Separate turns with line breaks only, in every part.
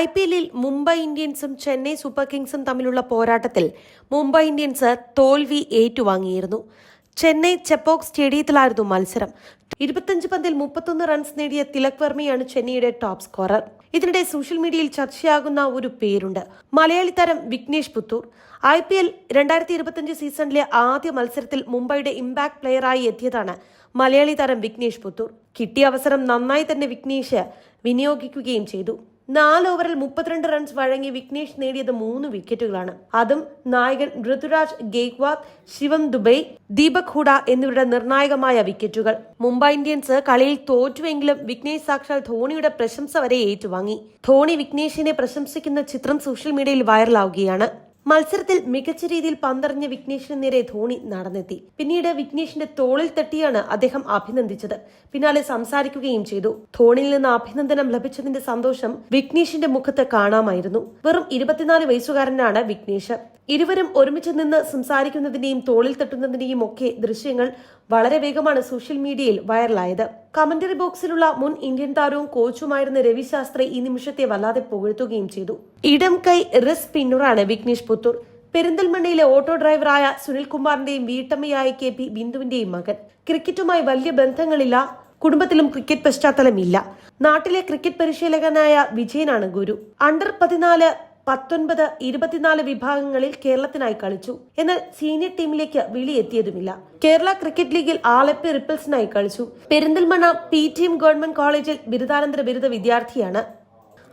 I P എല്ലിൽ മുംബൈ ഇന്ത്യൻസും Chennai super കിങ്സും തമ്മിലുള്ള പോരാട്ടത്തിൽ മുംബൈ ഇന്ത്യൻസ് തോൽവി ഏറ്റുവാങ്ങിയിരുന്നു. ചെന്നൈ ചെപ്പോക് സ്റ്റേഡിയത്തിലായിരുന്നു മത്സരം. ഇരുപത്തഞ്ച് പന്തിൽ മുപ്പത്തൊന്ന് റൺസ് നേടിയ തിലക് വർമ്മയാണ് ചെന്നൈയുടെ ടോപ്പ് സ്കോറർ. ഇതിനിടെ സോഷ്യൽ മീഡിയയിൽ ചർച്ചയാകുന്ന ഒരു പേരുണ്ട്. മലയാളി താരം Vignesh Puthur. I P L രണ്ടായിരത്തി ഇരുപത്തിയഞ്ച് സീസണിലെ ആദ്യ മത്സരത്തിൽ മുംബൈയുടെ ഇമ്പാക്ട് പ്ലെയറായി എത്തിയതാണ് മലയാളി താരം വിഘ്നേഷ് പുത്തൂർ. കിട്ടിയ അവസരം നന്നായി തന്നെ വിഘ്നേഷ് വിനിയോഗിക്കുകയും ചെയ്തു. നാല് ഓവറിൽ മുപ്പത്തിരണ്ട് റൺസ് വഴങ്ങി വിഘ്നേഷ് നേടിയത് മൂന്ന് വിക്കറ്റുകളാണ്. അതും നായകൻ ഋതുരാജ് ഗെയ്ക്വാദ് ശിവം ദുബൈ ദീപക് ഹുഡ എന്നിവരുടെ നിർണായകമായ വിക്കറ്റുകൾ. മുംബൈ ഇന്ത്യൻസ് കളിയിൽ തോറ്റുവെങ്കിലും വിഘ്നേഷ് സാക്ഷാൽ ധോണിയുടെ പ്രശംസ വരെ ഏറ്റുവാങ്ങി. ധോണി വിഘ്നേഷിനെ പ്രശംസിക്കുന്ന ചിത്രം സോഷ്യൽ മീഡിയയിൽ വൈറലാവുകയാണ്. മത്സരത്തിൽ മികച്ച രീതിയിൽ പന്തറിഞ്ഞ വിഘ്നേഷിന് നേരെ ധോണി നടന്നെത്തി. പിന്നീട് വിഘ്നേഷിന്റെ തോളിൽ തട്ടിയാണ് അദ്ദേഹം അഭിനന്ദിച്ചത്. പിന്നാലെ സംസാരിക്കുകയും ചെയ്തു. ധോണിയിൽ നിന്ന് അഭിനന്ദനം ലഭിച്ചതിന്റെ സന്തോഷം വിഘ്നേഷിന്റെ മുഖത്ത് കാണാമായിരുന്നു. വെറും ഇരുപത്തിനാല് വയസ്സുകാരനാണ് വിഘ്നേഷ്. ഇരുവരും ഒരുമിച്ച് നിന്ന് സംസാരിക്കുന്നതിന്റെയും തോളിൽ തട്ടുന്നതിന്റെയും ഒക്കെ ദൃശ്യങ്ങൾ വളരെ വേഗമാണ് സോഷ്യൽ മീഡിയയിൽ വൈറലായത്. കമന്ററി ബോക്സിലുള്ള മുൻ ഇന്ത്യൻ താരവും കോച്ചുമായിരുന്ന രവി ശാസ്ത്രി ഈ നിമിഷത്തെ വല്ലാതെ പുകഴ്ത്തുകയും ചെയ്തു. ഇടം കൈ റിസ് പിന്നുറാണ് വിഘ്നേഷ് പുത്തൂർ. പെരിന്തൽമണ്ണയിലെ ഓട്ടോ ഡ്രൈവറായ സുനിൽകുമാറിന്റെയും വീട്ടമ്മയായ കെ പി ബിന്ദുവിന്റെയും മകൻ. ക്രിക്കറ്റുമായി വലിയ ബന്ധങ്ങളില്ല കുടുംബത്തിലും ക്രിക്കറ്റ് പശ്ചാത്തലമില്ല. നാട്ടിലെ ക്രിക്കറ്റ് പരിശീലകനായ വിജയനാണ് ഗുരു. അണ്ടർ പതിനാല് പത്തൊൻപത് ഇരുപത്തിനാല് വിഭാഗങ്ങളിൽ കേരളത്തിനായി കളിച്ചു. എന്നാൽ സീനിയർ ടീമിലേക്ക് വിളിയെത്തിയതുമില്ല. കേരള ക്രിക്കറ്റ് ലീഗിൽ ആലപ്പി റിപ്പിൾസിനായി കളിച്ചു. Perinthalmanna P T M government കോളേജിൽ ബിരുദാനന്തര ബിരുദ വിദ്യാർത്ഥിയാണ്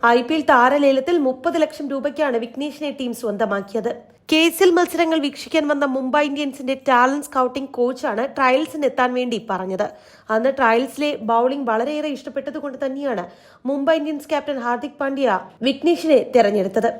ഐ പി എൽ താരലേലത്തിൽ മുപ്പത് ലക്ഷം രൂപയ്ക്കാണ് വിഘ്നേഷിനെ ടീം സ്വന്തമാക്കിയത്. കെ എസ് എൽ മത്സരങ്ങൾ വീക്ഷിക്കാൻ വന്ന മുംബൈ ഇന്ത്യൻസിന്റെ ടാലന്റ് സ്കൗട്ടിംഗ് കോച്ചാണ് ട്രയൽസിന് എത്താൻ വേണ്ടി പറഞ്ഞത്. അന്ന് ട്രയൽസിലെ ബൌളിംഗ് വളരെയേറെ ഇഷ്ടപ്പെട്ടതുകൊണ്ട് തന്നെയാണ് മുംബൈ ഇന്ത്യൻസ് ക്യാപ്റ്റൻ ഹാർദിക് പാണ്ഡ്യ വിഘ്നേഷിനെ തെരഞ്ഞെടുത്തത്.